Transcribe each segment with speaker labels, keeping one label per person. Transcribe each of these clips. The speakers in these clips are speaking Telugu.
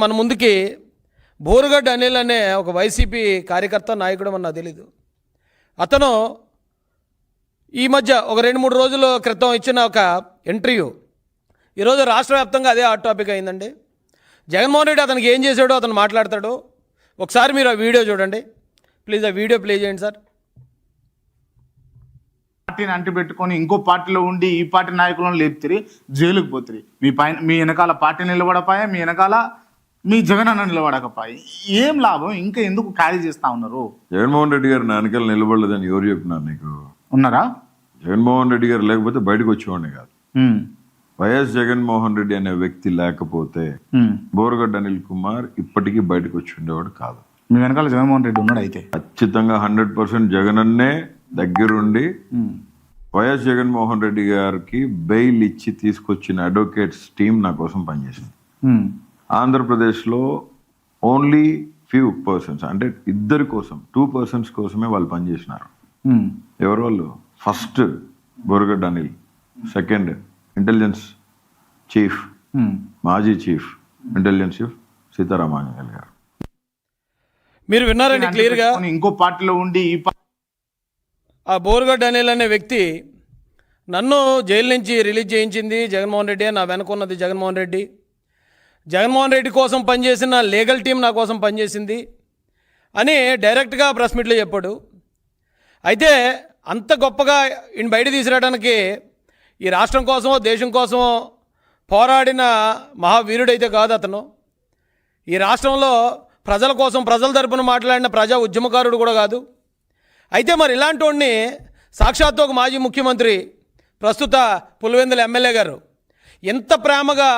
Speaker 1: మన ముందుకి బోరుగడ్డ అనిల్ అనే ఒక వైసీపీ కార్యకర్త నాయకుడు మన నాకు తెలీదు. అతను ఈ మధ్య ఒక రెండు మూడు రోజుల క్రితం ఇచ్చిన ఒక ఇంటర్వ్యూ. ఈరోజు రాష్ట్ర వ్యాప్తంగా అదే హాట్ టాపిక్ అయిందండి. జగన్మోహన్ రెడ్డి అతనికి ఏం చేశాడో అతను మాట్లాడతాడు. ఒకసారి మీరు ఆ వీడియో చూడండి. ప్లీజ్ ఆ వీడియో ప్లే చేయండి సార్.
Speaker 2: పార్టీని అంటిపెట్టుకొని ఇంకో పార్టీలో ఉండి ఈ పార్టీ నాయకులను లేపుతిరి జైలుకు పోతిరి. మీ పైన మీ వెనకాల పార్టీ నిలబడపాయా? మీ వెనకాల మీ జగన్ అన్న నిలబడకపోయి? ఏం లాభం? ఇంకా ఎందుకు ఖాళీ చేస్తా ఉన్నారు?
Speaker 3: జగన్మోహన్ రెడ్డి గారు నా వెనకాల నిలబడలేదని ఎవరు చెప్పినారు నీకు?
Speaker 2: ఉన్నారా?
Speaker 3: జగన్మోహన్ రెడ్డి గారు లేకపోతే బయటకు వచ్చేవాడిని కాదు. వైఎస్ జగన్మోహన్ రెడ్డి అనే వ్యక్తి లేకపోతే. బోరగడ్డ అనిల్ కుమార్ ఇప్పటికీ బయటకు వచ్చి ఉండేవాడు కాదు.
Speaker 2: మీ వెనకాల జగన్మోహన్ రెడ్డి ఉన్నాడు అయితే.
Speaker 3: ఖచ్చితంగా హండ్రెడ్ పర్సెంట్ జగనన్నే దగ్గరుండి వైఎస్ జగన్మోహన్ రెడ్డి గారికి బెయిల్ ఇచ్చి తీసుకొచ్చిన అడ్వకేట్స్ టీం నా కోసం పనిచేసింది. ఆంధ్రప్రదేశ్లో ఓన్లీ ఫ్యూ పర్సన్స్ అంటే ఇద్దరి కోసం టూ పర్సన్స్ కోసమే వాళ్ళు పనిచేసినారు. ఎవరు వాళ్ళు? First Boragadda Anil second intelligence chief. మాజీ chief intelligence chief Seetharamanjaneyulu garu.
Speaker 1: మీరు విన్నారండి క్లియర్గా?
Speaker 2: ఇంకో పార్టీలో ఉండి ఈ
Speaker 1: ఆ బోరుగడ్డ అనిల్ అనే వ్యక్తి నన్ను జైలు నుంచి రిలీజ్ చేయించింది జగన్మోహన్ రెడ్డి నా వెనకున్నది జగన్మోహన్ రెడ్డి. జగన్మోహన్ రెడ్డి కోసం పనిచేసిన లీగల్ టీం నా కోసం పనిచేసింది అని డైరెక్ట్గా ప్రెస్ మీట్లో చెప్పాడు. అయితే అంత గొప్పగా ఈయన బయట తీసుకురావడానికి ఈ రాష్ట్రం కోసమో దేశం కోసమో పోరాడిన మహావీరుడైతే కాదు అతను. ఈ రాష్ట్రంలో ప్రజల కోసం ప్రజల తరపున మాట్లాడిన ప్రజా ఉద్యమకారుడు కూడా కాదు. అయితే మరి ఇలాంటి వాడిని సాక్షాత్తు ఒక మాజీ ముఖ్యమంత్రి ప్రస్తుత పులివెందుల ఎమ్మెల్యే గారు ఎంత ప్రేమగా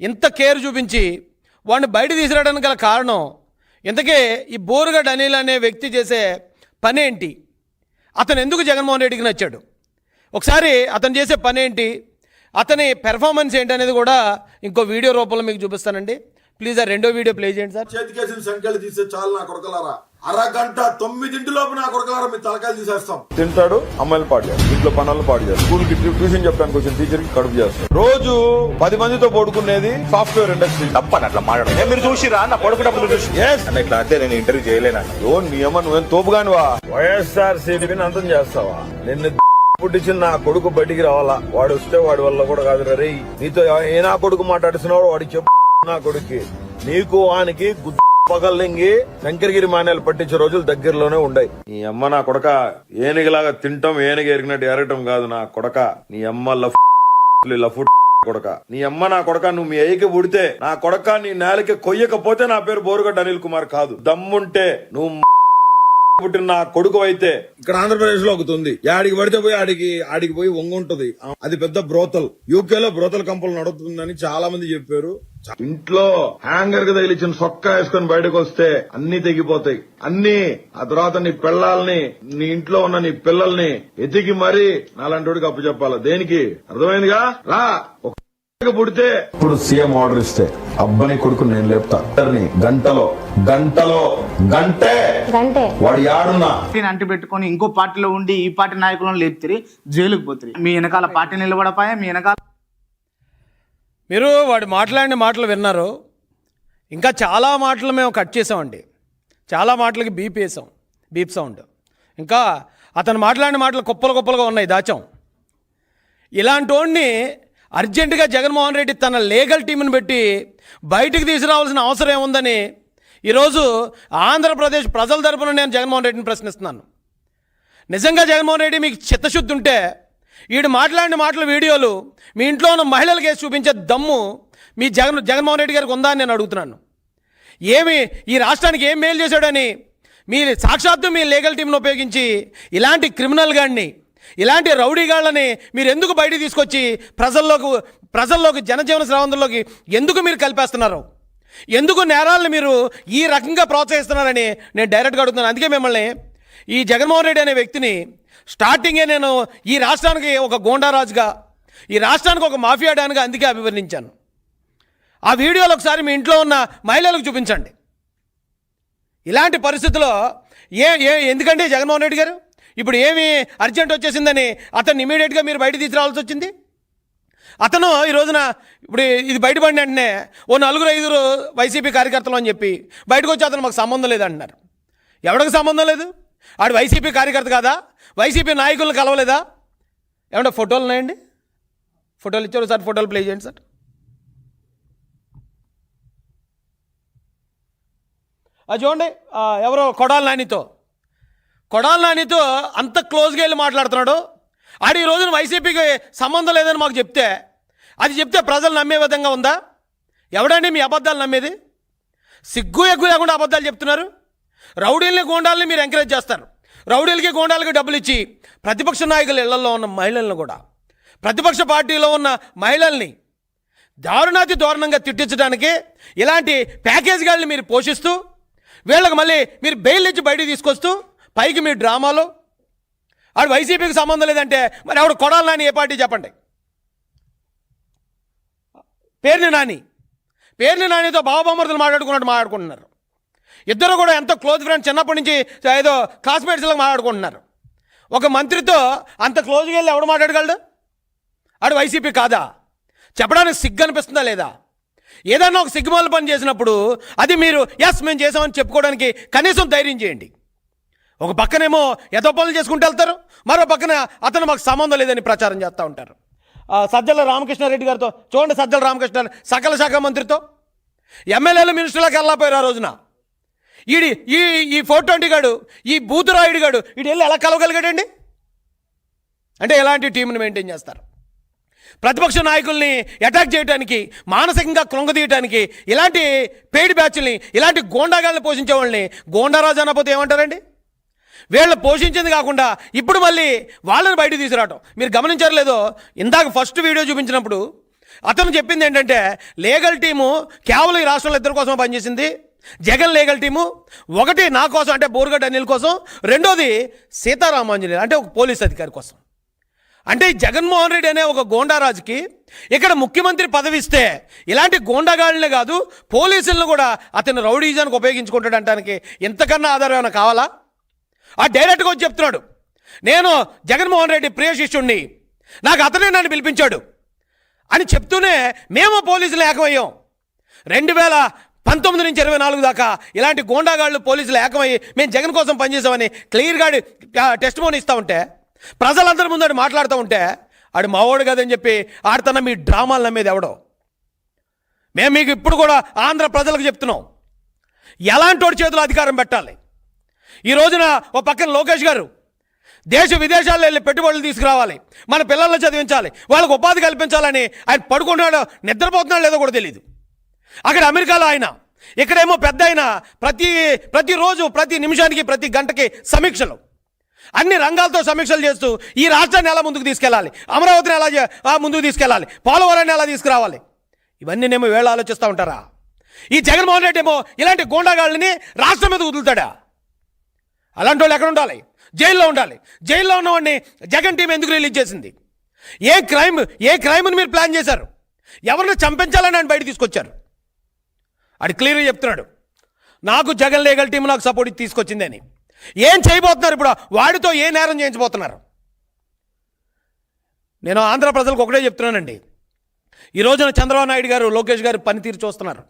Speaker 1: ఎంత కేర్ చూపించి వాడిని బయట తీసుకురావడానికి గల కారణం ఇంతకే ఈ బోరుగడ్డ అనిల్ అనే వ్యక్తి చేసే పని ఏంటి? అతను ఎందుకు జగన్మోహన్ రెడ్డికి నచ్చాడు? ఒకసారి అతను చేసే పని ఏంటి? అతని పెర్ఫార్మెన్స్ ఏంటి అనేది కూడా ఇంకో వీడియో రూపంలో మీకు చూపిస్తానండి. ప్లీజ్ ఆ రెండో వీడియో ప్లే చేయండి సార్.
Speaker 4: చేతికేసిన సంఖ్యలు తీసే చాలు నా కొడకలారా. అరగంట తొమ్మిదింటిలోపు నా కొడకలారా మీ తలకాయలు తీసేస్తాం.
Speaker 5: తింటాడు అమ్మాయిలు పాడు చేస్తాడు ఇంట్లో పనులను పాడు చేస్తాడు స్కూల్కి ట్యూషన్ చెప్పడానికి వచ్చిన టీచర్కి కడుపు చేస్తాడు రోజు పది మందితో పడుకునేది సాఫ్ట్వేర్ ఇండస్ట్రీ.
Speaker 6: తప్పని అట్లా మాట్లాడడం మీరు చూసిరా? నా పడుకున్నప్పుడు చూసి ఇట్లా అంటే నేను ఇంటర్వ్యూ చేయలేనన్న
Speaker 5: ఓ నియమ నువ్వేం తోపుగానివా? వైఎస్ఆర్ సిపిని అంతం చేస్తావా? నిన్ను పుట్టించిన నా కొడుకు బయటికి రావాలా? వాడు వస్తే వాడి వల్ల కూడా కాదు రే నీతో ఏ నా కొడుకు మాట్లాడుతున్నావు వాడికి చెప్పు. నా కొడుక్కి. నీకు వానికి గుద్ద పగల్లింగి శంకరగిరి మానేలు పట్టించే రోజులు దగ్గరలోనే ఉండయి. నీ అమ్మ నా కొడక ఏనుగులాగా తింటాం ఏనుగు ఎరిగినట్టు ఎరగటం కాదు నా కొడక. నీ అమ్మ లఫ్ లఫ్ కొడక. నీ అమ్మ నా కొడక నువ్వు మీ అయ్యకి పుడితే నా కొడక నీ నేలకి కొయ్యకపోతే నా పేరు బోరుగడ్డ అనిల్ కుమార్ కాదు. దమ్ముంటే నువ్వు పుట్టిన నా కొడుకు అయితే. ఇక్కడ ఆంధ్రప్రదేశ్లో ఒకటి ఉంది. ఆడికి పడితే పోయి ఆడికి ఆడికి పోయి వంగుంటది. అది పెద్ద బ్రోతల్. యూకే లో బ్రోతల్ కంపెనీ నడుతుందని చాలా మంది చెప్పారు. ఇంట్లో హ్యాంగర్కి తగిలిచ్చిన సొక్క వేసుకొని బయటకు వస్తే అన్ని తెగిపోతాయి. అన్ని ఆ తర్వాత నీ పిల్లల్ని నీ ఇంట్లో ఉన్న నీ పిల్లల్ని ఎతికి మరీ నాలంటోడికి అప్పు చెప్పాలి? దేనికి? అర్థమైందిగా? రా ఒక పుడితే. ఇప్పుడు సీఎం ఆర్డర్ ఇస్తే అబ్బని కొడుకు నేను లేపుతా. గంటలో గంటలో గంటే!
Speaker 7: గంటే.
Speaker 5: వాడు యాడున్నా?
Speaker 2: పార్టీని అంటిపెట్టుకొని ఇంకో పార్టీలో ఉండి ఈ పార్టీ నాయకులను లేపుతిరి జైలుకు పోతిరి. మీ వెనకాల పార్టీ నిలబడపాయా మీ వెనకాల
Speaker 1: మీరు వాడు మాట్లాడిన మాటలు విన్నారు. ఇంకా చాలా మాటలు మేము కట్ చేసామండి. చాలా మాటలకి బీప్ వేసాం. Beep sound. ఇంకా అతను మాట్లాడిన మాటలు కుప్పలు కుప్పలుగా ఉన్నాయి దాచాం. ఇలాంటి వాడిని అర్జెంటుగా జగన్మోహన్ రెడ్డి తన లీగల్ టీంని పెట్టి బయటికి తీసుకురావాల్సిన అవసరం ఏముందని ఈరోజు ఆంధ్రప్రదేశ్ ప్రజల తరపున నేను జగన్మోహన్ రెడ్డిని ప్రశ్నిస్తున్నాను. నిజంగా జగన్మోహన్ రెడ్డి మీకు చిత్తశుద్ధి ఉంటే వీడు మాట్లాడిన మాటల వీడియోలు మీ ఇంట్లో ఉన్న మహిళలకి వేసి చూపించే దమ్ము మీ జగన్ జగన్మోహన్ రెడ్డి గారికి ఉందా అని నేను అడుగుతున్నాను. ఏమి ఈ రాష్ట్రానికి ఏం మేలు చేశాడని మీ సాక్షాత్తు మీ లీగల్ టీంను ఉపయోగించి ఇలాంటి క్రిమినల్ గాడిని ఇలాంటి రౌడీ గాళ్ళని మీరు ఎందుకు బయట తీసుకొచ్చి ప్రజల్లోకి ప్రజల్లోకి జనజీవన స్రవంతుల్లోకి ఎందుకు మీరు కలిపేస్తున్నారు? ఎందుకు నేరాలను మీరు ఈ రకంగా ప్రోత్సహిస్తున్నారని నేను డైరెక్ట్గా అడుగుతున్నాను. అందుకే మిమ్మల్ని ఈ జగన్మోహన్ రెడ్డి అనే వ్యక్తిని స్టార్టింగే నేను ఈ రాష్ట్రానికి ఒక గోండారాజుగా ఈ రాష్ట్రానికి ఒక మాఫియా డాన్గా అందుకే అభివర్ణించాను. ఆ వీడియోలు ఒకసారి మీ ఇంట్లో ఉన్న మహిళలకు చూపించండి. ఇలాంటి పరిస్థితుల్లో ఏ ఏ ఎందుకండి జగన్మోహన్ రెడ్డి గారు? ఇప్పుడు ఏమి అర్జెంట్ వచ్చేసిందని అతను ఇమీడియట్గా మీరు బయట తీసుకురావాల్సి వచ్చింది? అతను ఈ రోజున ఇప్పుడు ఇది బయటపడిన వెంటనే ఓ నలుగురు ఐదుగురు వైసీపీ కార్యకర్తలు అని చెప్పి బయటకు వచ్చి అతను మాకు సంబంధం లేదంటున్నారు. ఎవరికి సంబంధం లేదు? ఆడు వైసీపీ కార్యకర్త కాదా? వైసీపీ నాయకులను కలవలేదా? ఏమంటే ఫోటోలు ఉన్నాయండి? ఫోటోలు ఇచ్చారు సార్ ఫోటోలు ప్లే చేయండి సార్. అది చూడండి ఎవరో కొడాల నానితో. కొడాల నానితో అంత క్లోజ్గా వెళ్ళి మాట్లాడుతున్నాడు. ఆడు ఈ రోజున వైసీపీకి సంబంధం లేదని మాకు చెప్తే అది చెప్తే ప్రజలు నమ్మే విధంగా ఉందా? ఎవడండి మీ అబద్ధాలు నమ్మేది? సిగ్గు ఎగ్గు లేకుండా అబద్ధాలు చెప్తున్నారు. రౌడీల్ని గోండాల్ని మీరు ఎంకరేజ్ చేస్తారు. రౌడీలకి గోండాలకి డబ్బులు ఇచ్చి ప్రతిపక్ష నాయకుల ఇళ్ళలో ఉన్న మహిళలను కూడా ప్రతిపక్ష పార్టీలో ఉన్న మహిళల్ని దారుణాతి దారుణంగా తిట్టించడానికి ఇలాంటి ప్యాకేజీగాళ్ళని మీరు పోషిస్తూ వీళ్ళకి మళ్ళీ మీరు బెయిల్ ఇచ్చి బయటికి తీసుకొస్తూ పైకి మీ డ్రామాలో ఆడు వైసీపీకి సంబంధం లేదంటే మరి ఆవిడ కొడాలి నాని ఏ పార్టీ చెప్పండి? పేరుని నాని. పేరుని నానితో బావబామర్దులు మాట్లాడుకున్నట్టు మాట్లాడుకుంటున్నారు. ఇద్దరు కూడా ఎంతో క్లోజ్ ఫ్రెండ్స్ చిన్నప్పటి నుంచి ఏదో క్లాస్మేట్స్లో మాట్లాడుకుంటున్నారు. ఒక మంత్రితో అంత క్లోజ్గా వెళ్ళి ఎవడు మాట్లాడగలడు? ఆడు వైసీపీ కాదా? చెప్పడానికి సిగ్గు అనిపిస్తుందా లేదా? ఏదన్నా ఒక సిగ్గుమాల పని చేసినప్పుడు అది మీరు ఎస్ మేము చేసామని చెప్పుకోవడానికి కనీసం ధైర్యం చేయండి. ఒక పక్కనేమో ఎదో పనులు చేసుకుంటూ వెళ్తారు మరో పక్కన అతను మాకు సంబంధం లేదని ప్రచారం చేస్తూ ఉంటారు. సజ్జల రామకృష్ణారెడ్డి గారితో చూడండి సజ్జల రామకృష్ణ సకల శాఖ మంత్రితో. ఎమ్మెల్యేలు మినిస్టర్లకు వెళ్ళకపోయారు ఆ రోజున? ఈడి ఈ ఈ ఫోర్ ట్వంటీ గాడు ఈ బూతురాయుడు గాడు ఈడు వెళ్ళి ఎలా కలవగలిగాడండి? అంటే ఎలాంటి టీంని మెయింటైన్ చేస్తారు? ప్రతిపక్ష నాయకుల్ని అటాక్ చేయడానికి మానసికంగా కృంగదీయడానికి ఇలాంటి పేడి బ్యాచ్ల్ని ఇలాంటి గోండాగాల్ని పోషించే వాళ్ళని గోండారాజు అనకపోతే ఏమంటారండి? వీళ్ళు పోషించింది కాకుండా ఇప్పుడు మళ్ళీ వాళ్ళని బయట తీసుకురావటం. మీరు గమనించారు లేదో ఇందాక ఫస్ట్ వీడియో చూపించినప్పుడు అతను చెప్పింది ఏంటంటే లీగల్ టీము కేవలం ఈ రాష్ట్రంలో ఇద్దరి కోసం పనిచేసింది. జగన్ లీగల్ టీము ఒకటి నా కోసం అంటే బోర్గడ్ అనిల్ కోసం రెండోది సీతారామాంజనేయులు అంటే ఒక పోలీస్ అధికారి కోసం. అంటే జగన్మోహన్ రెడ్డి అనే ఒక గోండారాజుకి ఇక్కడ ముఖ్యమంత్రి పదవి ఇస్తే ఇలాంటి గోండాగాళ్ళనే కాదు పోలీసులను కూడా అతను రౌడీజానికి ఉపయోగించుకుంటాడు అంటానికి ఇంతకన్నా ఆధారం ఏమైనా కావాలా? ఆ డైరెక్ట్గా వచ్చి చెప్తున్నాడు నేను జగన్మోహన్ రెడ్డి ప్రియ శిష్యుణ్ణి నాకు అతనే నన్ను పిలిపించాడు అని చెప్తూనే మేము పోలీసులు ఏకమయ్యాం. రెండు వేల పంతొమ్మిది నుంచి ఇరవై నాలుగు దాకా ఇలాంటి గోండాగాళ్ళు పోలీసులు ఏకమయ్యి మేము జగన్ కోసం పనిచేసామని క్లియర్గా టెస్ట్ మోన్ ఇస్తూ ఉంటే ప్రజలందరి ముందు మాట్లాడుతూ ఉంటే ఆడు మావోడు కదని చెప్పి ఆడుతున్న మీ డ్రామాలు నమ్మేది ఎవడో? మేము మీకు ఇప్పుడు కూడా ఆంధ్ర ప్రజలకు చెప్తున్నాం. ఎలాంటి వాడి చేతిలో అధికారం పెట్టాలి? ఈ రోజున ఓ పక్కన లోకేష్ గారు దేశ విదేశాల్లో వెళ్ళి పెట్టుబడులు తీసుకురావాలి మన పిల్లల్ని చదివించాలి వాళ్ళకు ఉపాధి కల్పించాలని ఆయన పడుకుంటున్నాడో నిద్రపోతున్నాడో లేదో కూడా తెలియదు అక్కడ అమెరికాలో ఆయన. ఇక్కడేమో పెద్ద ఆయన. ప్రతి ప్రతిరోజు ప్రతి నిమిషానికి ప్రతి గంటకి సమీక్షలు. అన్ని రంగాలతో సమీక్షలు చేస్తూ ఈ రాష్ట్రాన్ని ఎలా ముందుకు తీసుకెళ్ళాలి? అమరావతిని ఎలా ముందుకు తీసుకెళ్ళాలి? పోలవరాన్ని ఎలా తీసుకురావాలి? ఇవన్నీ నేమో వేళ ఆలోచిస్తూ ఉంటారా? ఈ జగన్మోహన్ రెడ్డి ఏమో ఇలాంటి గూండాగాళ్ళని రాష్ట్రం మీద వదులుతాడా? అలాంటి వాళ్ళు ఎక్కడ ఉండాలి? జైల్లో ఉండాలి. జైల్లో ఉన్నవాడిని జగన్ టీం ఎందుకు రిలీజ్ చేసింది? ఏ క్రైమ్ ఏ క్రైమ్ని మీరు ప్లాన్ చేశారు? ఎవరిని చంపించాలని ఆయన బయట తీసుకొచ్చారు? అది క్లియర్గా చెప్తున్నాడు. నాకు జగన్ లీగల్ టీం నాకు సపోర్ట్ తీసుకొచ్చింది అని ఏం చేయబోతున్నారు ఇప్పుడు? వాడితో ఏ నేరం చేయించబోతున్నారు? నేను ఆంధ్ర ప్రజలకు ఒకటే చెప్తున్నానండి. ఈ రోజున చంద్రబాబు నాయుడు గారు లోకేష్ గారు పనితీరు చూస్తున్నారు.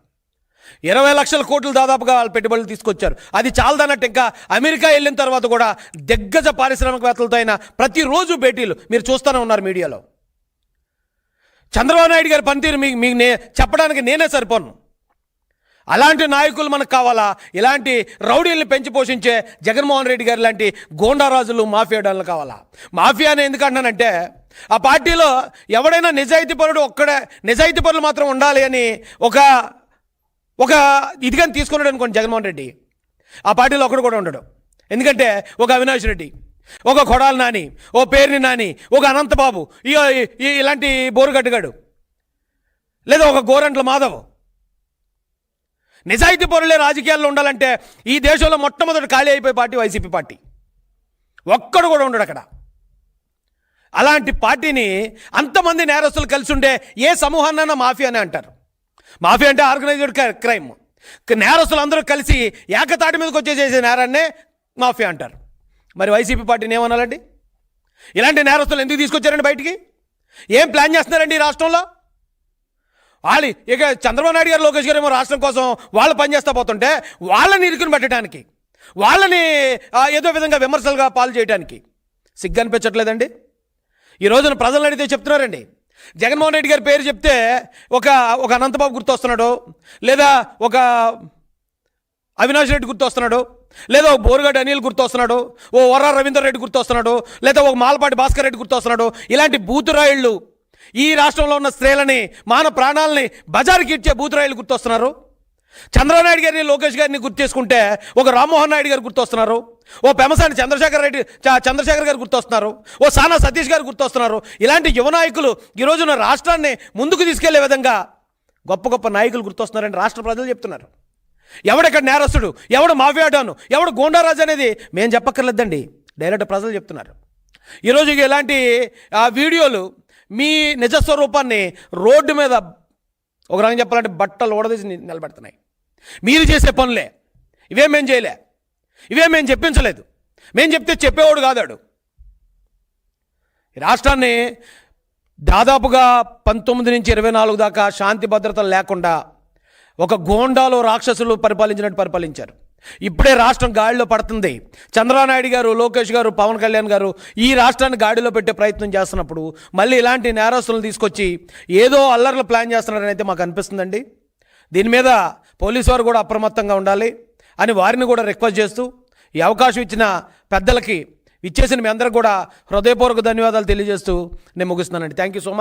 Speaker 1: ఇరవై లక్షల కోట్లు దాదాపుగా వాళ్ళు పెట్టుబడులు తీసుకొచ్చారు. అది చాలదన్నట్టు ఇంకా అమెరికా వెళ్ళిన తర్వాత కూడా దిగ్గజ పారిశ్రామికవేత్తలతో అయిన ప్రతిరోజు భేటీలు మీరు చూస్తూనే ఉన్నారు మీడియాలో. చంద్రబాబు నాయుడు గారి పనితీరు మీకు మీకు నే చెప్పడానికి నేనే సరిపోను. అలాంటి నాయకులు మనకు కావాలా? ఇలాంటి రౌడీల్ని పెంచి పోషించే జగన్మోహన్ రెడ్డి గారు లాంటి గోండారాజులు మాఫియా డాన్లు కావాలా? మాఫియా అని ఎందుకు అంటానంటే ఆ పార్టీలో ఎవడైనా నిజాయితీ పరుడు ఒక్కడే నిజాయితీ పరులు మాత్రం ఉండాలి అని ఒక ఒక ఇదిగాని తీసుకున్నాడు అనుకోండి జగన్మోహన్ రెడ్డి. ఆ పార్టీలో ఒకడు కూడా ఉండడు. ఎందుకంటే ఒక అవినాష్ రెడ్డి ఒక కొడాలి నాని ఓ పేరుని నాని ఒక అనంతబాబు ఈ ఈ- ఇలాంటి బోరుగట్టుగాడు లేదా ఒక గోరంట్ల మాధవ్. నిజాయితీ పరులే రాజకీయాల్లో ఉండాలంటే ఈ దేశంలో మొట్టమొదటి ఖాళీ అయిపోయే పార్టీ వైసీపీ పార్టీ. ఒక్కడు కూడా ఉండడు అక్కడ. అలాంటి పార్టీని అంతమంది నేరస్తులు కలిసి ఉండే ఏ సమూహాన్నైనా మాఫియా అని అంటారు. మాఫియా అంటే ఆర్గనైజ్డ్ క్రైమ్. నేరస్తులు అందరూ కలిసి ఏకతాటి మీదకి వచ్చే చేసే నేరాన్నే మాఫియా అంటారు. మరి వైసీపీ పార్టీని ఏమనాలండి? ఇలాంటి నేరస్తులు ఎందుకు తీసుకొచ్చారండి బయటికి? ఏం ప్లాన్ చేస్తున్నారండి ఈ రాష్ట్రంలో? వాళ్ళు ఇక చంద్రబాబు నాయుడు గారు లోకేష్ గారు ఏమో రాష్ట్రం కోసం వాళ్ళు పనిచేస్తా పోతుంటే వాళ్ళని ఇరుకుని పెట్టడానికి వాళ్ళని ఏదో విధంగా విమర్శలుగా పాలు చేయడానికి సిగ్గు అనిపించట్లేదండి. ఈ రోజున ప్రజలను అడిగితే చెప్తున్నారండి. జగన్మోహన్ రెడ్డి గారి పేరు చెప్తే ఒక ఒక అనంతబాబు గుర్తొస్తున్నాడు లేదా ఒక అవినాష్ రెడ్డి గుర్తొస్తున్నాడు లేదా ఒక బోరుగడ్డ అనిల్ గుర్తొస్తున్నాడు ఓ వర రవీందర్ రెడ్డి గుర్తొస్తున్నాడు లేదా ఒక మాలపాటి భాస్కర్ రెడ్డి గుర్తొస్తున్నాడు. ఇలాంటి బూతురాయిళ్ళు ఈ రాష్ట్రంలో ఉన్న స్త్రీలని మాన ప్రాణాలని బజారుకి ఇచ్చే బూతురాయిలు గుర్తొస్తున్నారు? చంద్రబాబు నాయుడు గారిని లోకేష్ గారిని గుర్తు చేసుకుంటే ఒక రామ్మోహన్ నాయుడు గారు గుర్తొస్తున్నారు? ఓ పెమసాని చంద్రశేఖర్ రెడ్డి చ- చంద్రశేఖర్ గారు గుర్తొస్తున్నారు? ఓ సానా సతీష్ గారు గుర్తొస్తున్నారు? ఇలాంటి యువ నాయకులు ఈ రోజున రాష్ట్రాన్ని ముందుకు తీసుకెళ్ళే విధంగా గొప్ప గొప్ప నాయకులు గుర్తొస్తున్నారని రాష్ట్ర ప్రజలు చెప్తున్నారు. ఎవడెక్కడ నేరస్తుడు? ఎవడు మాఫియాడాను? ఎవడు గోండారాజు అనేది మేము చెప్పక్కర్లేదండి డైరెక్ట్ ప్రజలు చెప్తున్నారు. ఈరోజు ఇలాంటి వీడియోలు మీ నిజస్వరూపాన్ని రోడ్డు మీద ఒక రకంగా చెప్పాలంటే బట్టలు ఓడదీసి నిలబెడుతున్నాయి. మీరు చేసే పనులే. ఇవేం మేము చేయలే. ఇవే మేము చెప్పించలేదు. మేము చెప్తే చెప్పేవాడు కాదాడు. రాష్ట్రాన్ని దాదాపుగా పంతొమ్మిది నుంచి ఇరవై నాలుగు దాకా శాంతి భద్రతలు లేకుండా ఒక గోండాలో రాక్షసులు పరిపాలించినట్టు పరిపాలించారు. ఇప్పుడే రాష్ట్రం గాడిలో పడుతుంది. చంద్రబాబు నాయుడు గారు లోకేష్ గారు పవన్ కళ్యాణ్ గారు ఈ రాష్ట్రాన్ని గాడిలో పెట్టే ప్రయత్నం చేస్తున్నప్పుడు మళ్ళీ ఇలాంటి నేరస్తులను తీసుకొచ్చి ఏదో అల్లర్లు ప్లాన్ చేస్తున్నారని అయితే మాకు అనిపిస్తుందండి. దీని మీద పోలీసు వారు కూడా అప్రమత్తంగా ఉండాలి అని వారిని కూడా రిక్వెస్ట్ చేస్తూ ఈ అవకాశం ఇచ్చిన పెద్దలకి ఇచ్చేసిన మీ అందరికి కూడా హృదయపూర్వక ధన్యవాదాలు తెలియజేస్తూ నేను ముగిస్తున్నానండి. Thank you so much